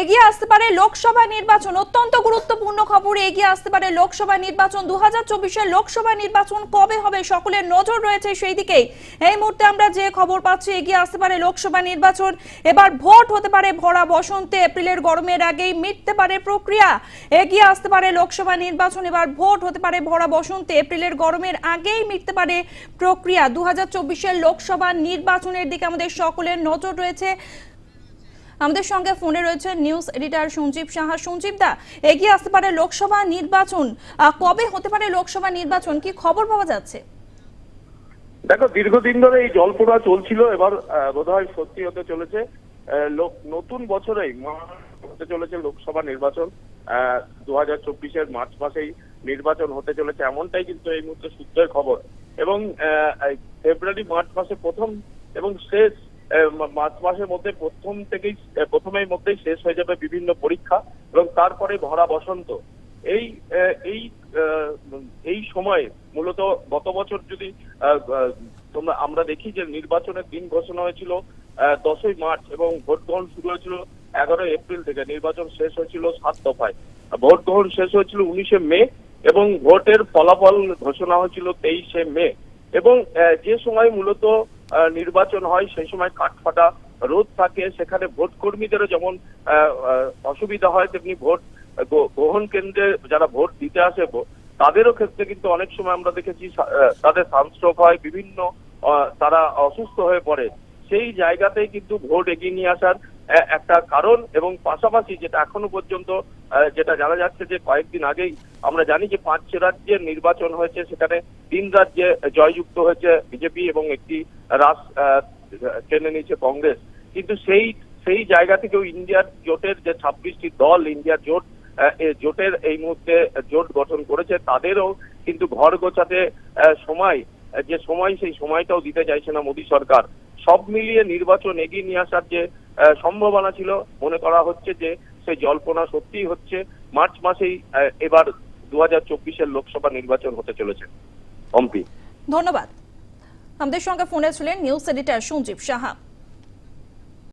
এগিয়ে আসতে পারে লোকসভা নির্বাচন। অত্যন্ত গুরুত্বপূর্ণ খবর, এগিয়ে আসতে পারে লোকসভা নির্বাচন। দু হাজার লোকসভা নির্বাচন কবে হবে সকলের নজর রয়েছে সেই দিকেই এই মুহূর্তে আমরা যে খবর পাচ্ছি, এগিয়ে আসতে পারে লোকসভা নির্বাচন। এবার ভোট হতে পারে ভরা বসন্তে। এপ্রিলের গরমের আগেই মিটতে পারে প্রক্রিয়া। এগিয়ে আসতে পারে লোকসভা নির্বাচন। এবার ভোট হতে পারে ভরা বসন্তে। এপ্রিলের গরমের আগেই মিটতে পারে প্রক্রিয়া। দু হাজার লোকসভা নির্বাচনের দিকে আমাদের সকলের নজর রয়েছে। আমাদের সঙ্গে ফোনে রয়েছে নিউজ এডিটর সঞ্জীব সাহা। সঞ্জীব দা, এগিয়ে আসতে পারে লোকসভা নির্বাচন। কবে হতে পারে লোকসভা নির্বাচন? কি খবর পাওয়া যাচ্ছে? দেখো, দীর্ঘদিন ধরে এই জলপোড়া চলছিল। এবার বোধহয় সত্যি হতে চলেছে লোক, নতুন বছরেই হতে চলেছে লোকসভা নির্বাচন। দু হাজার চব্বিশের মার্চ মাসেই নির্বাচন হতে চলেছে এমনটাই কিন্তু এই মুহূর্তে সূত্রের খবর। এবং ফেব্রুয়ারি, মার্চ মাসে প্রথম এবং শেষ মার্চ মাসের মধ্যে প্রথম থেকেই প্রথমের মধ্যেই শেষ হয়ে যাবে বিভিন্ন পরীক্ষা এবং তারপরে ভরা বসন্ত। এই এই এই সময়ে মূলত গত বছর যদি তোমরা, আমরা দেখি যে নির্বাচনের দিন ঘোষণা হয়েছিল দশই মার্চ এবং ভোট গ্রহণ শুরু হয়েছিল এগারোই এপ্রিল থেকে। নির্বাচন শেষ হয়েছিল সাত দফায়। ভোট গ্রহণ শেষ হয়েছিল উনিশে মে এবং ভোটের ফলাফল ঘোষণা হয়েছিল তেইশে মে। এবং যে সময় মূলত নির্বাচন হয়, সেই সময় কাঠফাটা রোদ থাকে, সেখানে ভোট কর্মীদেরও যেমন অসুবিধা হয়, তেমনি ভোট গ্রহণ কেন্দ্রে যারা ভোট দিতে আসে তাদেরও ক্ষেত্রে কিন্তু অনেক সময় আমরা দেখেছি তাদের সানস্ট্রোক হয়, বিভিন্ন তারা অসুস্থ হয়ে পড়ে। সেই জায়গাতেই কিন্তু ভোট এগিয়ে নিয়ে আসার একটা কারণ এবং পাশাপাশি যেটা এখনও পর্যন্ত যেটা জানা যাচ্ছে যে কয়েকদিন আগেই আমরা জানি যে পাঁচ রাজ্যের নির্বাচন হয়েছে, সেখানে তিন রাজ্যে জয়যুক্ত হয়েছে বিজেপি এবং একটি রাস টেনে নিয়েছে কংগ্রেস। কিন্তু সেই সেই জায়গা থেকেও ইন্ডিয়ার জোটের যে ছাব্বিশটি দল, ইন্ডিয়ার জোট জোটের এই মুহূর্তে জোট গঠন করেছে, তাদেরও কিন্তু ঘর গোছাতে সময়, যে সময়, সেই সময়টাও দিতে চাইছে না মোদী সরকার। সব মিলিয়ে নির্বাচন এগিয়ে নিয়ে আসার যে সম্ভাবনা ছিল। মনে করা হচ্ছে যে সেই জল্পনা সত্যিই হচ্ছে। মার্চ মাসেই এবার দু হাজার চব্বিশের লোকসভা নির্বাচন হতে চলেছে। অম্পি। ধন্যবাদ। আমাদের সঙ্গে ফোনে ছিলেন নিউজ এডিটর সঞ্জীব সাহা।